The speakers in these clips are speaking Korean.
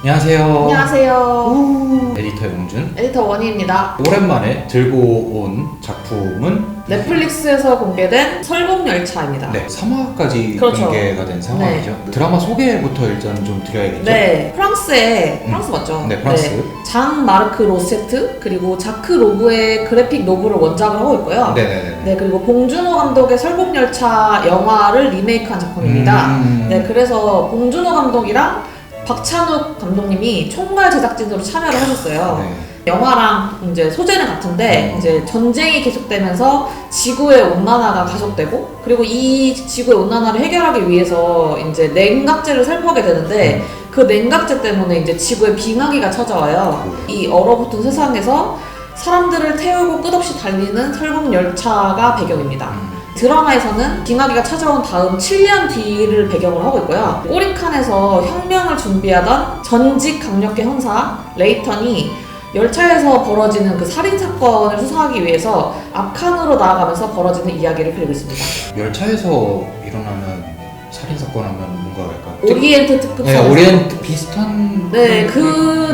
안녕하세요. 안녕하세요. 에디터 용준. 에디터 원희입니다. 오랜만에 들고 온 작품은 넷플릭스에서 공개된 설국열차입니다. 네, 3화까지 그렇죠. 공개가 된 상황이죠. 드라마 소개부터 일단 좀 드려야겠죠. 네, 프랑스의 음. 프랑스 맞죠? 네, 프랑스. 장 마르크 로세트 그리고 자크 로브의 그래픽 노블을 원작을 하고 있고요. 네 네 네. 네, 그리고 봉준호 감독의 설국열차 영화를 리메이크한 작품입니다. 음. 네, 그래서 봉준호 감독이랑 박찬욱 감독님이 총괄 제작진으로 참여를 하셨어요. 네. 영화랑 이제 소재는 같은데 음. 이제 전쟁이 계속되면서 지구의 온난화가 가속되고 그리고 이 지구의 온난화를 해결하기 위해서 이제 냉각제를 살포하게 되는데 그 냉각제 때문에 이제 지구에 빙하기가 찾아와요. 이 얼어붙은 세상에서 사람들을 태우고 끝없이 달리는 설국 열차가 배경입니다. 음. 드라마에서는 빙하기가 찾아온 다음 7년 뒤를 배경으로 하고 있고요. 꼬리칸에서 혁명을 준비하던 전직 강력계 형사 레이턴이 열차에서 벌어지는 그 살인 사건을 수사하기 위해서 앞칸으로 나아가면서 벌어지는 이야기를 그리고 있습니다. 열차에서 일어나는 살인 사건 하면 뭔가 약간 오리엔트 특급 네, 사건. 오리엔트 비슷한 네, 그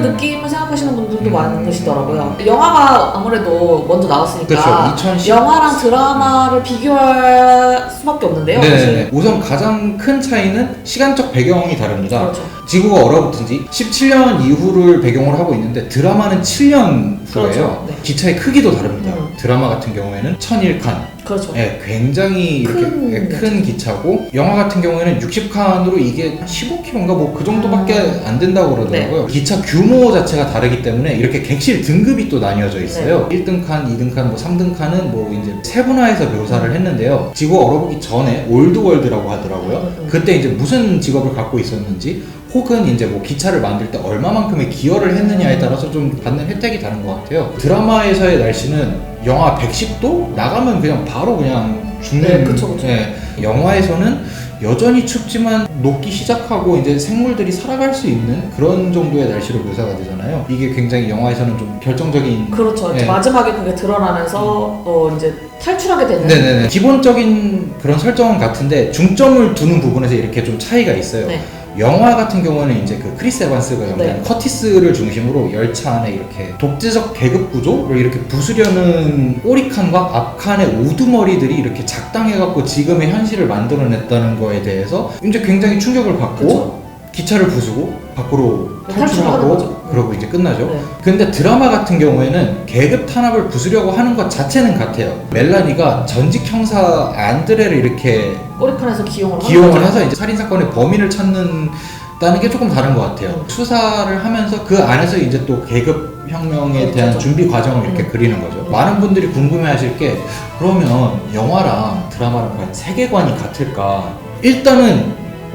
네. 느낌을 생각하시는 분들도 음. 많으시더라고요. 영화가 아무래도 먼저 나왔으니까 그렇죠. 2010 영화랑 드라마를 비교할 수밖에 없는데요. 네네네. 사실. 우선 가장 큰 차이는 시간적 배경이 다릅니다. 그렇죠. 지구가 얼어붙은 지 17년 이후를 배경으로 하고 있는데 드라마는 7년 후예요. 그렇죠. 네. 기차의 크기도 다릅니다. 음. 드라마 같은 경우에는 1001칸. 그렇죠. 네, 굉장히 이렇게 큰 네, 큰 기차고 영화 같은 경우에는 60칸으로 이게 15km인가 뭐 그 정도밖에 음. 안 된다고 그러더라고요. 기차 규모 자체가 다르기 때문에 이렇게 객실 등급이 또 나뉘어져 있어요. 네. 1등 칸, 2등 칸, 뭐 3등 칸은 뭐 이제 세분화해서 묘사를 했는데요. 지구 얼어붙기 전에 올드월드라고 하더라고요. 음, 음. 그때 이제 무슨 직업을 갖고 있었는지 혹은 이제 뭐 기차를 만들 때 얼마만큼의 기여를 했느냐에 따라서 좀 받는 혜택이 다른 것 같아요. 드라마에서의 날씨는 영하 110도 나가면 그냥 바로 그냥 죽는. 네, 그쵸, 그쵸. 예. 영화에서는 여전히 춥지만 녹기 시작하고 이제 생물들이 살아갈 수 있는 그런 정도의 날씨로 묘사가 되잖아요. 이게 굉장히 영화에서는 좀 결정적인 그렇죠. 이제 네. 마지막에 그게 드러나면서 어 이제 탈출하게 되는. 네네네. 기본적인 그런 설정은 같은데 중점을 두는 부분에서 이렇게 좀 차이가 있어요. 네. 영화 같은 경우는 이제 그 크리스 에반스가 연기한 네. 커티스를 중심으로 열차 안에 이렇게 독재적 계급 구조를 이렇게 부수려는 꼬리칸과 앞칸의 우두머리들이 이렇게 작당해갖고 지금의 현실을 만들어냈다는 거에 대해서 이제 굉장히 충격을 받고 그쵸. 기차를 부수고 밖으로 탈출하고. 그러고 이제 끝나죠. 네. 근데 드라마 같은 경우에는 계급 탄압을 부수려고 하는 것 자체는 같아요. 멜라니가 전직 형사 안드레를 이렇게 꼬리칸에서 기용을 기용을. 해서 이제 살인 사건의 범인을 찾는 다는 게 조금 다른 것 같아요. 음. 수사를 하면서 그 안에서 이제 또 계급 혁명에 그렇죠. 대한 준비 과정을 이렇게 음. 그리는 거죠. 음. 많은 분들이 궁금해하실 게 그러면 영화랑 드라마랑 과연 세계관이 같을까? 일단은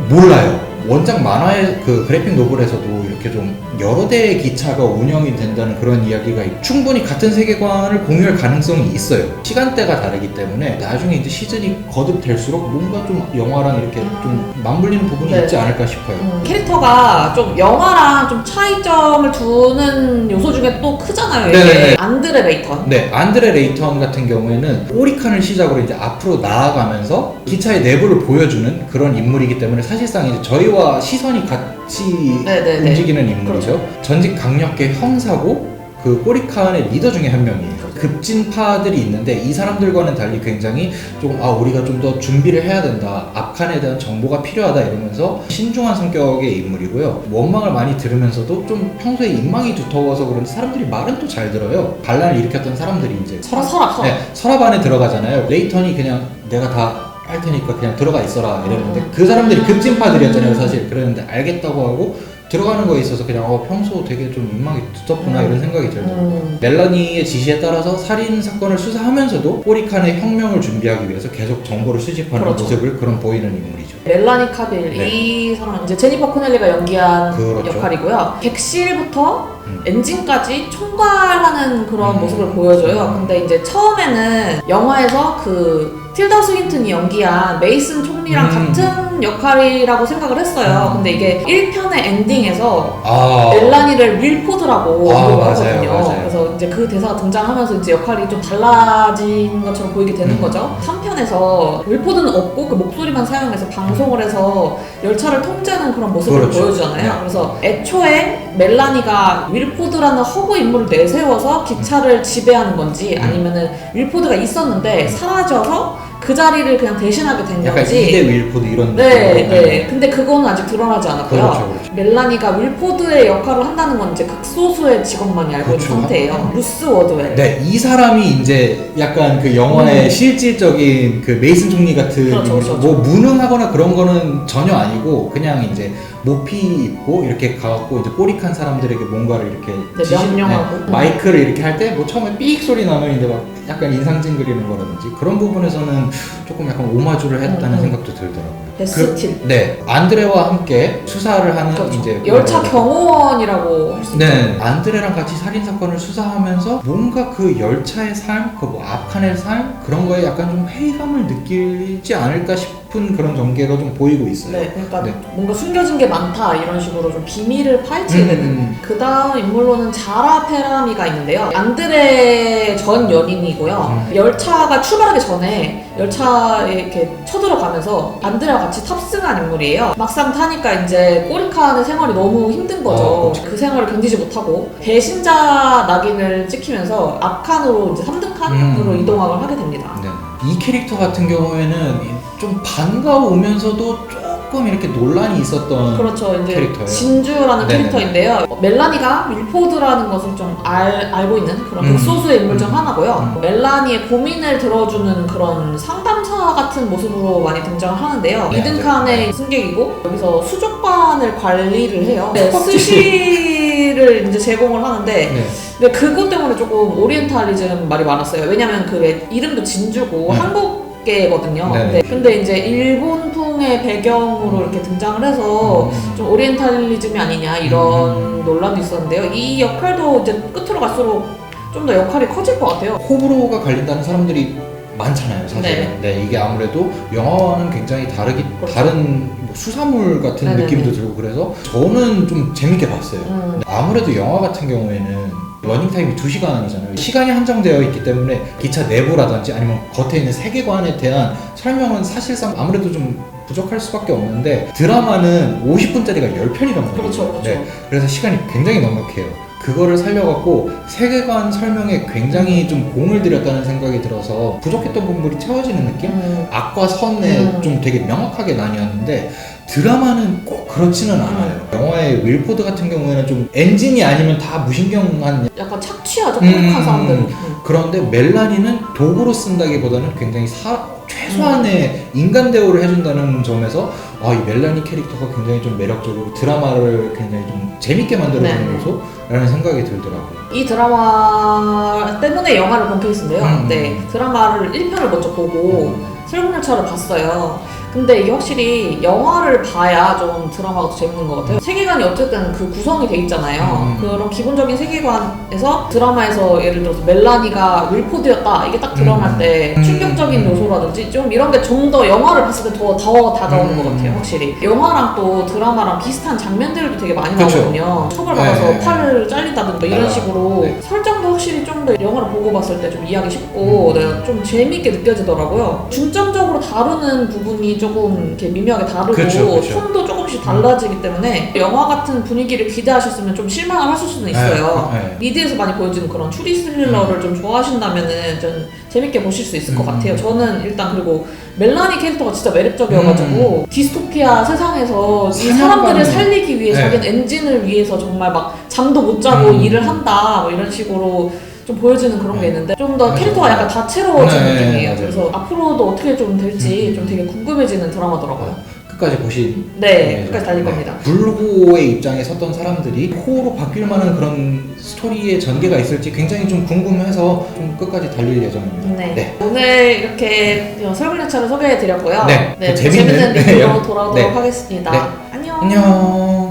몰라요. 원작 만화의 그 그래픽 노블에서도 이렇게 좀 여러 대의 기차가 운영이 된다는 그런 이야기가 있- 충분히 같은 세계관을 공유할 가능성이 있어요. 시간대가 다르기 때문에 나중에 이제 시즌이 거듭될수록 뭔가 좀 영화랑 이렇게 좀 맞물리는 부분이 네. 있지 않을까 싶어요. 음, 캐릭터가 좀 영화랑 좀 차이점을 두는 요소 중에 또 크잖아요. 이게 네네네. 안드레 레이턴. 네, 안드레 레이턴 같은 경우에는 오리칸을 시작으로 이제 앞으로 나아가면서 기차의 내부를 보여주는 그런 인물이기 때문에 사실상 이제 저희와 시선이 같이 네네네. 움직이는 인물이죠. 전직 강력계 형사고 그 꼬리칸의 리더 중에 한 명이에요. 그렇죠. 급진파들이 있는데 이 사람들과는 달리 굉장히 조금 아 우리가 좀 더 준비를 해야 된다. 앞칸에 대한 정보가 필요하다 이러면서 신중한 성격의 인물이고요. 원망을 많이 들으면서도 좀 평소에 인망이 두터워서 그런지 사람들이 말은 또 잘 들어요. 반란을 일으켰던 사람들이 이제 서랍 서랍 서랍. 네, 서랍 안에 들어가잖아요. 레이턴이 그냥 내가 다 할 테니까 그냥 들어가 있어라 이랬는데 음. 그 사람들이 급진파들이었잖아요 사실 그랬는데 알겠다고 하고 들어가는 거에 있어서 그냥 어 평소 되게 좀 민망이 두텁구나 음. 이런 생각이 들더라고요. 음. 멜라니의 지시에 따라서 살인 사건을 수사하면서도 꼬리칸의 혁명을 준비하기 위해서 계속 정보를 수집하는 그렇죠. 모습을 그런 보이는 인물이죠. 멜라니 카빌 네. 이 사람은 이제 제니퍼 코넬리가 연기한 그렇죠. 역할이고요. 객실부터 음. 엔진까지 총괄하는 그런 음. 모습을 보여줘요. 근데 이제 처음에는 영화에서 그 틸다 스윈튼이 연기한 메이슨 총리랑 음. 같은 역할이라고 생각을 했어요. 음. 근데 이게 1편의 엔딩에서 아 멜라니를 밀포드라고 아, 부르거든요. 맞아요, 맞아요. 그래서 이제 그 대사가 등장하면서 이제 역할이 좀 달라진 것처럼 보이게 되는 음. 거죠. 3편에서 밀포드는 없고 그 목소리만 사용해서 방송을 해서 열차를 통제하는 그런 모습을 그렇죠. 보여주잖아요. 네. 그래서 애초에 멜라니가 윌포드라는 허구 인물을 내세워서 기차를 지배하는 건지 음. 아니면은 윌포드가 있었는데 사라져서 그 자리를 그냥 대신하게 된 약간 건지 2대 윌포드 이런 네, 느낌으로. 네. 근데 그거는 아직 드러나지 않았고요. 그렇죠, 그렇죠. 멜라니가 윌포드의 역할을 한다는 건 이제 극소수의 직원만이 알고 있는 그렇죠. 상태예요. 루스 워드웰. 네, 이 사람이 이제 약간 그 영화의 음. 실질적인 그 메이슨 총리 같은 그렇죠, 인물이죠. 그렇죠. 뭐 무능하거나 그런 거는 전혀 아니고 그냥 이제 모피 입고 이렇게 가갖고 이제 꼬릭한 사람들에게 뭔가를 이렇게 네, 지시- 명령하고. 마이크를 이렇게 할 때 뭐 처음에 삑 소리 나면 이제 막 약간 인상 찡그리는 거라든지 그런 부분에서는 조금 약간 오마주를 했다는 음, 음. 생각도 들더라고요. 베스틸. 그, 네, 안드레와 함께 수사를 하는 그렇죠. 이제 열차 경호원이라고 할 수 있죠. 네, 안드레랑 같이 살인 사건을 수사하면서 뭔가 그 열차의 삶, 그 뭐 아칸의 삶 그런 거에 약간 좀 회의감을 느끼지 않을까 싶은 그런 전개가 좀 보이고 있어요. 네, 그러니까 네. 뭔가 숨겨진 게 많다 이런 식으로 좀 비밀을 파헤치게 음, 되는. 음. 그 다음 인물로는 자라 페라미가 있는데요. 안드레 전 연인이고요. 음. 열차가 출발하기 전에 열차에 이렇게 쳐들어가면서 안드레와 같이 탑승한 인물이에요. 막상 타니까 이제 꼬리칸의 생활이 너무 힘든 거죠. 어. 그 생활을 견디지 못하고 배신자 낙인을 찍히면서 앞칸으로 이제 3등 칸으로 음. 이동을 하게 됩니다. 네. 이 캐릭터 같은 경우에는 좀 반가우면서도 조금 이렇게 논란이 있었던 그렇죠. 이제 캐릭터예요. 진주라는 네네. 캐릭터인데요. 어, 멜라니가 밀포드라는 것을 좀 알, 알고 있는 그런 음. 극소수의 인물 중 음. 하나고요. 음. 멜라니의 고민을 들어주는 그런 상담사 같은 모습으로 많이 등장을 하는데요. 네, 이든칸의 승객이고 여기서 수족관을 관리를 해요. 네, 껍질. 스시를 이제 제공을 하는데 네. 근데 그것 때문에 조금 오리엔탈리즘 말이 많았어요. 왜냐면 그왜 이름도 진주고 네. 한국 계거든요. 네네. 네. 근데 이제 일본풍의 배경으로 이렇게 등장을 해서 음. 좀 오리엔탈리즘이 아니냐 이런 논란도 있었는데요. 이 역할도 이제 끝으로 갈수록 좀 더 역할이 커질 것 같아요. 호불호가 갈린다는 사람들이 많잖아요, 사실은. 네. 네. 이게 아무래도 영화와는 굉장히 다르기 그렇죠. 다른 뭐 수사물 같은 네네네. 느낌도 들고 그래서 저는 좀 재밌게 봤어요. 음, 아무래도 영화 같은 경우에는 러닝 타임이 2시간이잖아요. 시간이 한정되어 있기 때문에 기차 내부라든지 아니면 겉에 있는 세계관에 대한 설명은 사실상 아무래도 좀 부족할 수밖에 없는데 드라마는 50분짜리가 10편이란 말이에요. 그렇죠, 그렇죠. 네, 그래서 시간이 굉장히 넉넉해요. 그거를 살려갖고 세계관 설명에 굉장히 좀 공을 들였다는 생각이 들어서 부족했던 부분들이 채워지는 느낌? 음, 악과 선에 음. 좀 되게 명확하게 나뉘었는데 드라마는 꼭 그렇지는 않아요. 영화의 윌포드 같은 경우에는 좀 엔진이 아니면 다 무신경한 약간 착취하죠, 음, 코믹한 사람들. 음. 그런데 멜라니는 도구로 쓴다기보다는 굉장히 사, 최소한의 인간 대우를 해준다는 점에서 아, 이 멜라니 캐릭터가 굉장히 좀 매력적이고 드라마를 굉장히 좀 재밌게 만들어주는 네. 요소라는 생각이 들더라고요. 이 드라마 때문에 영화를 본 케이스인데요. 음. 네, 드라마를 1편을 먼저 보고 설국열차를 봤어요. 근데 이게 확실히 영화를 봐야 좀 드라마가 더 재밌는 것 같아요. 세계관이 어쨌든 그 구성이 돼 있잖아요. 음. 그런 기본적인 세계관에서 드라마에서 예를 들어서 멜라니가 윌포드였다 이게 딱 드러날 음. 때 음. 충격적인 요소라든지 좀 이런 게 좀 더 영화를 봤을 때 더 더 다가오는 음. 것 같아요. 확실히 영화랑 또 드라마랑 비슷한 장면들도 되게 많이. 나오거든요. 처벌받아서 네. 팔을 잘린다든가 이런 아, 식으로 네. 설정도 확실히 좀 더 영화를 보고 봤을 때 좀 이해하기 쉽고 음. 네, 좀 재밌게 느껴지더라고요. 중점적으로 다루는 부분이 조금 이렇게 미묘하게 다르고 그쵸, 그쵸. 톤도 조금씩 달라지기 때문에 영화 같은 분위기를 기대하셨으면 좀 실망을 하실 수는 있어요. 네, 네. 미드에서 많이 보여주는 그런 추리 스릴러를 좀 좋아하신다면은 좀 재밌게 보실 수 있을 것 음. 같아요. 저는 일단 그리고 멜라니 캐릭터가 진짜 매력적이어가지고 디스토피아 세상에서 이 사람들을 살리기 위해 네. 자기는 엔진을 위해서 정말 막 잠도 못 자고 음. 일을 한다 뭐 이런 식으로 좀 보여지는 그런 게 네. 있는데 좀더 맞아요. 캐릭터가 약간 다채로워진 네, 느낌이에요. 맞아요. 그래서 앞으로도 어떻게 좀 될지 음. 좀 되게 궁금해지는 드라마더라고요. 끝까지 보신 네, 끝까지 달릴 네. 겁니다. 불호의 입장에 섰던 사람들이 호로 바뀔 만한 그런 스토리의 전개가 있을지 굉장히 좀 궁금해서 좀 끝까지 달릴 예정입니다. 네. 오늘 이렇게 설국열차를 소개해드렸고요. 네, 네, 더또 재밌는 재밌는 리뷰로 네. 돌아오도록 네. 하겠습니다. 네. 안녕. 안녕.